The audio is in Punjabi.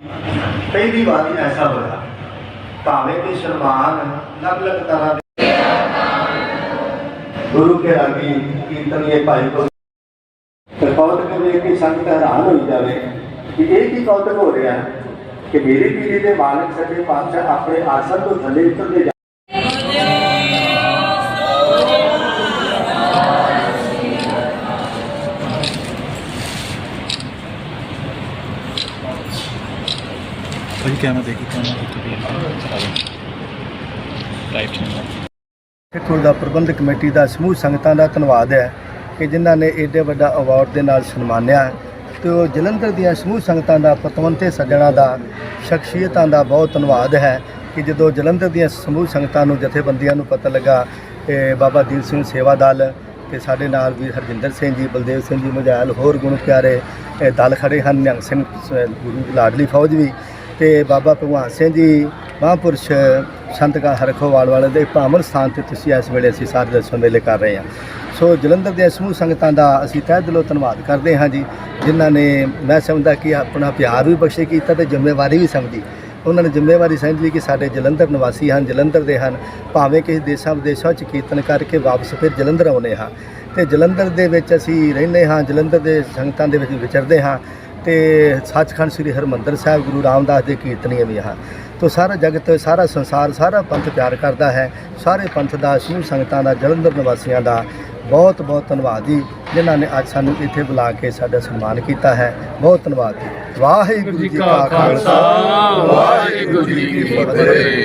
ਪਹਿਲੀ ਵਾਰੀ ਐਸਾ ਹੋਇਆ। ਭਾਵੇਂ ਕਿ ਸਨਮਾਨ ਅਲੱਗ ਅਲੱਗ ਤਰ੍ਹਾਂ ਦੇ ਗੁਰੂ ਕੇ ਰਾਗੀ ਕੀਰਤਨੀਏ ਭਾਈ ਕੋ ਕੌਤਕ ਵੇਖ ਕੇ ਸੰਗਤ ਹੈਰਾਨ ਹੋਈ ਜਾਵੇ ਕਿ ਇਹ ਕੀ ਕੌਤਕ ਹੋ ਰਿਹਾ ਕਿ ਮੇਰੇ ਪੀੜੀ ਦੇ ਮਾਲਕ ਸੱਜੇ ਪਾਤਸ਼ਾਹ ਆਪਣੇ ਆਸਣ ਤੋਂ ਥੱਲੇ ਉਤਰਦੇ ਭਾਜੀ ਕੈਮਰਾ ਦੇਖੀ ਕੈਮਰਾ ਕਿੱਥੇ ਲਾਈਵ ਚੈਨਲ ਇੱਥੋਂ ਦਾ ਪ੍ਰਬੰਧਕ ਕਮੇਟੀ ਦਾ ਸਮੂਹ ਸੰਗਤਾਂ ਦਾ ਧੰਨਵਾਦ ਹੈ ਕਿ ਜਿਨ੍ਹਾਂ ਨੇ ਏਡੇ ਵੱਡਾ ਅਵਾਰਡ ਦੇ ਨਾਲ ਸਨਮਾਨਿਆ ਹੈ। ਤੇ ਉਹ ਜਲੰਧਰ ਦੀਆਂ ਸਮੂਹ ਸੰਗਤਾਂ ਦਾ ਪਤਵੰਤੇ ਸੱਜਣਾ ਦਾ, ਸ਼ਖਸੀਅਤਾਂ ਦਾ ਬਹੁਤ ਧੰਨਵਾਦ ਹੈ ਕਿ ਜਦੋਂ ਜਲੰਧਰ ਦੀਆਂ ਸਮੂਹ ਸੰਗਤਾਂ ਨੂੰ ਜਥੇਬੰਦੀਆਂ ਨੂੰ ਪਤਾ ਲੱਗਾ ਕਿ ਬਾਬਾ ਦੀਪ ਸਿੰਘ ਸੇਵਾ ਦਲ ਤੇ ਸਾਡੇ ਨਾਲ ਵੀ ਹਰਜਿੰਦਰ ਸਿੰਘ ਜੀ, ਬਲਦੇਵ ਸਿੰਘ ਜੀ ਮਝੈਲ ਹੋਰ ਗੁਣ ਪਿਆਰੇ ਦਲ ਖੜੇ ਹਨ, ਨਿਹੰਗ ਸਿੰਘ ਗੁਰੂ ਲਾਡਲੀ ਫੌਜ ਵੀ। ਤੇ ਬਾਬਾ ਭਗਵਾਨ ਸਿੰਘ ਜੀ, ਮਹਾਂਪੁਰਸ਼ ਸੰਤਕਾ ਹਰਖੋਵਾਲ ਵਾਲੇ ਦੇ ਭਾਵਨ ਸਥਾਨ ਤੇ ਤੁਸੀਂ ਇਸ ਵੇਲੇ ਅਸੀਂ ਸਾਰੇ ਦਰਸ਼ਨ ਮੇਲੇ ਕਰ ਰਹੇ ਹਾਂ। ਸੋ ਜਲੰਧਰ ਦੇ ਸਮੂਹ ਸੰਗਤਾਂ ਦਾ ਅਸੀਂ ਤਹਿ ਦਿਲੋਂ ਧੰਨਵਾਦ ਕਰਦੇ ਹਾਂ ਜੀ, ਜਿਨ੍ਹਾਂ ਨੇ ਮੈਂ ਸਮਝਦਾ ਕਿ ਆਪਣਾ ਪਿਆਰ ਵੀ ਬਖਸ਼ੇ ਕੀਤਾ ਤੇ ਜ਼ਿੰਮੇਵਾਰੀ ਵੀ ਸਮਝੀ। ਉਹਨਾਂ ਨੇ ਜ਼ਿੰਮੇਵਾਰੀ ਸਮਝ ਲਈ ਕਿ ਸਾਡੇ ਜਲੰਧਰ ਨਿਵਾਸੀ ਹਨ, ਜਲੰਧਰ ਦੇ ਹਨ। ਭਾਵੇਂ ਕਿਸੇ ਦੇਸ਼ਾਂ ਵਿਦੇਸ਼ਾਂ 'ਚ ਕੀਰਤਨ ਕਰਕੇ ਵਾਪਸ ਫਿਰ ਜਲੰਧਰ ਆਉਨੇ ਹਾਂ। ਤੇ ਜਲੰਧਰ ਦੇ ਵਿੱਚ ਅਸੀਂ ਰਹਿੰਦੇ ਹਾਂ, ਜਲੰਧਰ ਦੇ ਸੰਗਤਾਂ ਦੇ ਵਿੱਚ ਵਿਚਰਦੇ ਹਾਂ। ਤੇ ਸੱਚਖੰਡ ਸ੍ਰੀ ਹਰਮੰਦਰ ਸਾਹਿਬ ਗੁਰੂ ਰਾਮਦਾਸ ਦੇ ਕੀਰਤਨੀਏ ਵੀ ਹਨ ਤੋ ਸਾਰਾ ਜਗਤ, ਸਾਰਾ ਸੰਸਾਰ, ਸਾਰਾ ਪੰਥ ਪਿਆਰ ਕਰਦਾ ਹੈ। ਸਾਰੇ ਪੰਥ ਦਾ ਸਮੂਹ ਸੰਗਤਾਂ ਦਾ, ਜਲੰਧਰ ਨਿਵਾਸੀਆਂ ਦਾ ਬਹੁਤ ਬਹੁਤ ਧੰਨਵਾਦ ਜੀ, ਜਿਨ੍ਹਾਂ ਨੇ ਅੱਜ ਸਾਨੂੰ ਇੱਥੇ ਬੁਲਾ ਕੇ ਸਾਡਾ ਸਨਮਾਨ ਕੀਤਾ ਹੈ। ਬਹੁਤ ਧੰਨਵਾਦ ਜੀ। ਵਾਹਿਗੁਰੂ ਜੀ ਕਾ ਖਾਲਸਾ। ਵਾਹਿਗੁਰੂ ਜੀ ਕੀ ਫਤਿਹ।